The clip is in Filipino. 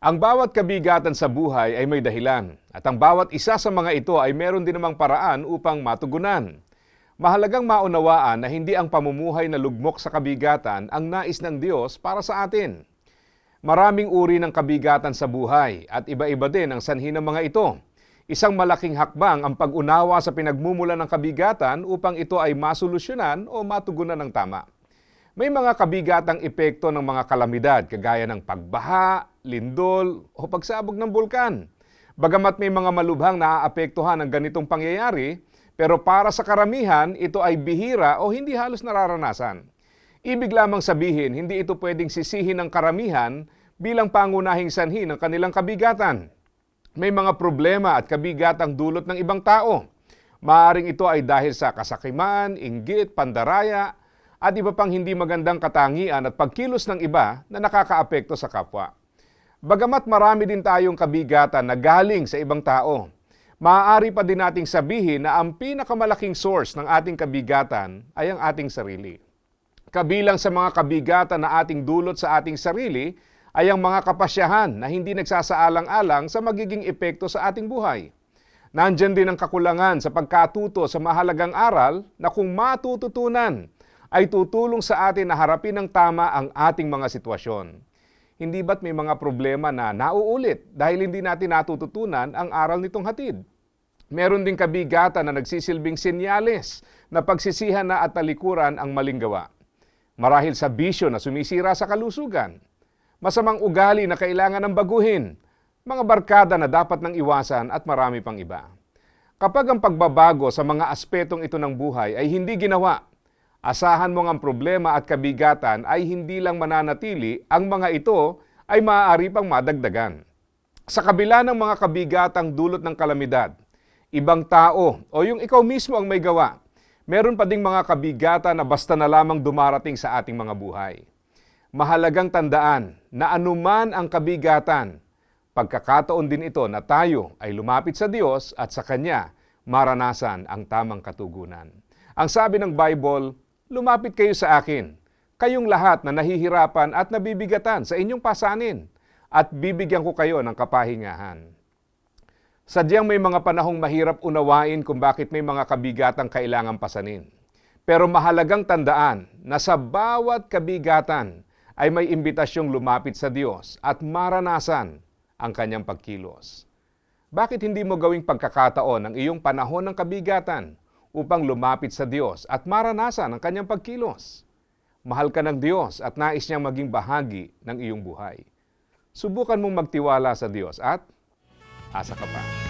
Ang bawat kabigatan sa buhay ay may dahilan at ang bawat isa sa mga ito ay meron din namang paraan upang matugunan. Mahalagang maunawaan na hindi ang pamumuhay na lugmok sa kabigatan ang nais ng Diyos para sa atin. Maraming uri ng kabigatan sa buhay at iba-iba din ang sanhi ng mga ito. Isang malaking hakbang ang pag-unawa sa pinagmumula ng kabigatan upang ito ay masolusyonan o matugunan ng tama. May mga kabigatang epekto ng mga kalamidad kagaya ng pagbaha, lindol o pagsabog ng bulkan. Bagamat may mga malubhang naaapektuhan ng ganitong pangyayari, pero para sa karamihan, ito ay bihira o hindi halos nararanasan. Ibig lamang sabihin, hindi ito pwedeng sisihin ng karamihan bilang pangunahing sanhi ng kanilang kabigatan. May mga problema at kabigatang dulot ng ibang tao. Maaring ito ay dahil sa kasakiman, inggit, pandaraya, at iba pang hindi magandang katangian at pagkilos ng iba na nakakaapekto sa kapwa. Bagamat marami din tayong kabigatan na galing sa ibang tao, maaari pa din nating sabihin na ang pinakamalaking source ng ating kabigatan ay ang ating sarili. Kabilang sa mga kabigatan na ating dulot sa ating sarili ay ang mga kapasyahan na hindi nagsasaalang-alang sa magiging epekto sa ating buhay. Nandyan din ang kakulangan sa pagkatuto sa mahalagang aral na kung matututunan ay tutulong sa atin na harapin ng tama ang ating mga sitwasyon. Hindi ba't may mga problema na nauulit dahil hindi natin natututunan ang aral nitong hatid? Meron din kabigatan na nagsisilbing senyales na pagsisihan na at talikuran ang maling gawa. Marahil sa bisyo na sumisira sa kalusugan, masamang ugali na kailangan ng baguhin, mga barkada na dapat nang iwasan at marami pang iba. Kapag ang pagbabago sa mga aspetong ito ng buhay ay hindi ginawa, asahan mo ang problema at kabigatan ay hindi lang mananatili, ang mga ito ay maaari pang madagdagan. Sa kabila ng mga kabigatang dulot ng kalamidad, ibang tao o yung ikaw mismo ang may gawa, meron pa ding mga kabigatan na basta na lamang dumarating sa ating mga buhay. Mahalagang tandaan na anuman ang kabigatan, pagkakataon din ito na tayo ay lumapit sa Diyos at sa Kanya maranasan ang tamang katugunan. Ang sabi ng Bible, lumapit kayo sa akin, kayong lahat na nahihirapan at nabibigatan sa inyong pasanin, at bibigyan ko kayo ng kapahingahan. Sadyang may mga panahong mahirap unawain kung bakit may mga kabigatang kailangang pasanin. Pero mahalagang tandaan na sa bawat kabigatan ay may imbitasyong lumapit sa Diyos at maranasan ang kanyang pagkilos. Bakit hindi mo gawing pagkakataon ang iyong panahon ng kabigatan upang lumapit sa Diyos at maranasan ang kanyang pagkilos? Mahal ka ng Diyos at nais niyang maging bahagi ng iyong buhay. Subukan mong magtiwala sa Diyos at asa ka pa.